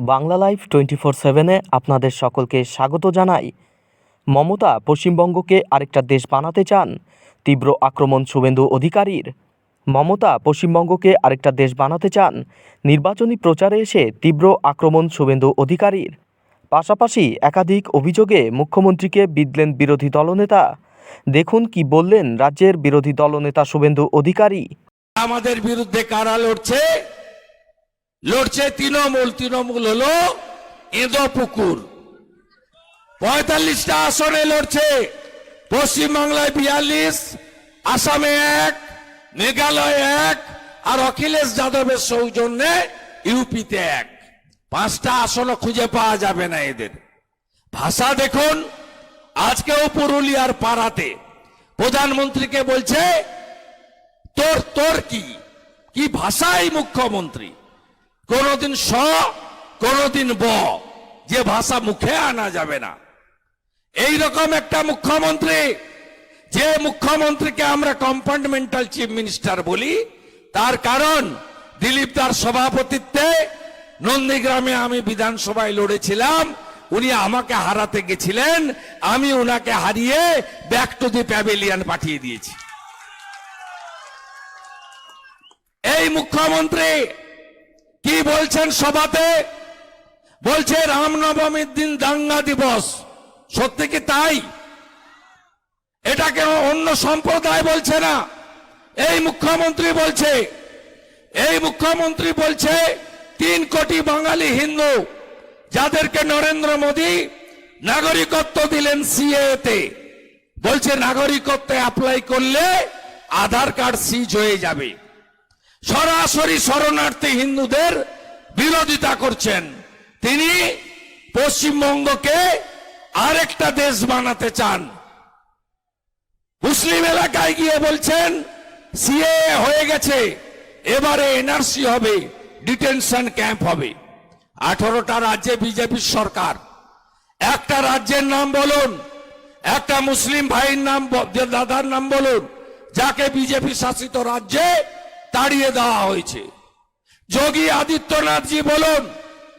Bangla live twenty four সেভেনে আপনাদের সকলকে স্বাগত জানাই। মমতা পশ্চিমবঙ্গকে আরেকটা দেশ বানাতে চান, তীব্র আক্রমণ শুভেন্দু অধিকারীর। মমতা পশ্চিমবঙ্গকে আরেকটা দেশ বানাতে চান, নির্বাচনী প্রচারে এসে তীব্র আক্রমণ শুভেন্দু অধিকারীর। পাশাপাশি একাধিক অভিযোগে মুখ্যমন্ত্রীকে বিদলেন বিরোধী দলনেতা। দেখুন কি বললেন রাজ্যের বিরোধী দলনেতা শুভেন্দু অধিকারী। আমাদের বিরুদ্ধে কারা লড়ছে? লড়ছে তৃণমূল তৃণমূল হলো এঁদো পুকুর। পঁয়তাল্লিশটা আসনে লড়ছে। পশ্চিমবাংলায় বিয়াল্লিশ, আসামে এক, মেঘালয় এক, আর অখিলেশ যাদবের সৌজন্যে ইউপিতে এক। পাঁচটা আসনও খুঁজে পাওয়া যাবে না এদের। ভাষা দেখুন, আজকেও পুরুলিয়ার পাড়াতে প্রধানমন্ত্রীকে বলছে, তোর তোর কি? কি ভাষাই মুখ্যমন্ত্রী? কোনদিন স, কোনদিন ব। যে ভাষা মুখে আনা যাবে না। এই রকম একটা মুখ্যমন্ত্রী, যে মুখ্যমন্ত্রীকে আমরা কম্পার্টমেন্টাল চিফ মিনিস্টার বলি, তার কারণ দিলীপ তার সভাপতিত্বে নন্দীগ্রামে আমি বিধানসভায় লড়েছিলাম, উনি আমাকে হারাতে গেছিলেন, আমি ওনাকে হারিয়ে ব্যাক টু দি প্যাভিলিয়ন পাঠিয়ে দিয়েছি। এই মুখ্যমন্ত্রী কি বলছেন সভাতে? বলছে রামনবমীর দিন দাঙ্গা দিবস। সত্যি কি তাই? এটাকে অন্য সম্প্রদায় বলছে না? এই মুখ্যমন্ত্রী বলছে, এই মুখ্যমন্ত্রী বলছে, তিন কোটি বাঙালি হিন্দু, যাদেরকে নরেন্দ্র মোদী নাগরিকত্ব দিলেন সিএতে বলছে, নাগরিকত্ব অ্যাপ্লাই করলে আধার কার্ড সিজ হয়ে যাবে। সরাসরি শরণার্থী হিন্দুদের বিরোধিতা করছেন। তিনি পশ্চিমবঙ্গকে আরেকটা দেশ বানাতে চান। মুসলিম এলাকায় গিয়ে বলছেন সিএ হয়ে গেছে, এবারে এনআরসি হবে, ডিটেনশন ক্যাম্প হবে। আঠারোটা রাজ্যে বিজেপির সরকার। একটা রাজ্যের নাম বলুন, একটা মুসলিম ভাইয়ের নাম, দাদার নাম বলুন, যাকে বিজেপি শাসিত রাজ্যে তাড়িয়ে দেওয়া হয়েছে। যোগী আদিত্যনাথজি বলুন,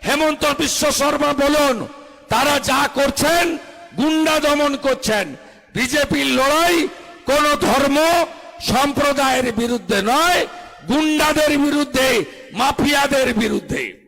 হেমন্ত বিশ্ব শর্মা বলুন, তারা যা করছেন, গুন্ডা দমন করছেন। বিজেপির লড়াই কোন ধর্ম সম্প্রদায়ের বিরুদ্ধে নয়, গুন্ডাদের বিরুদ্ধে, মাফিয়াদের বিরুদ্ধে।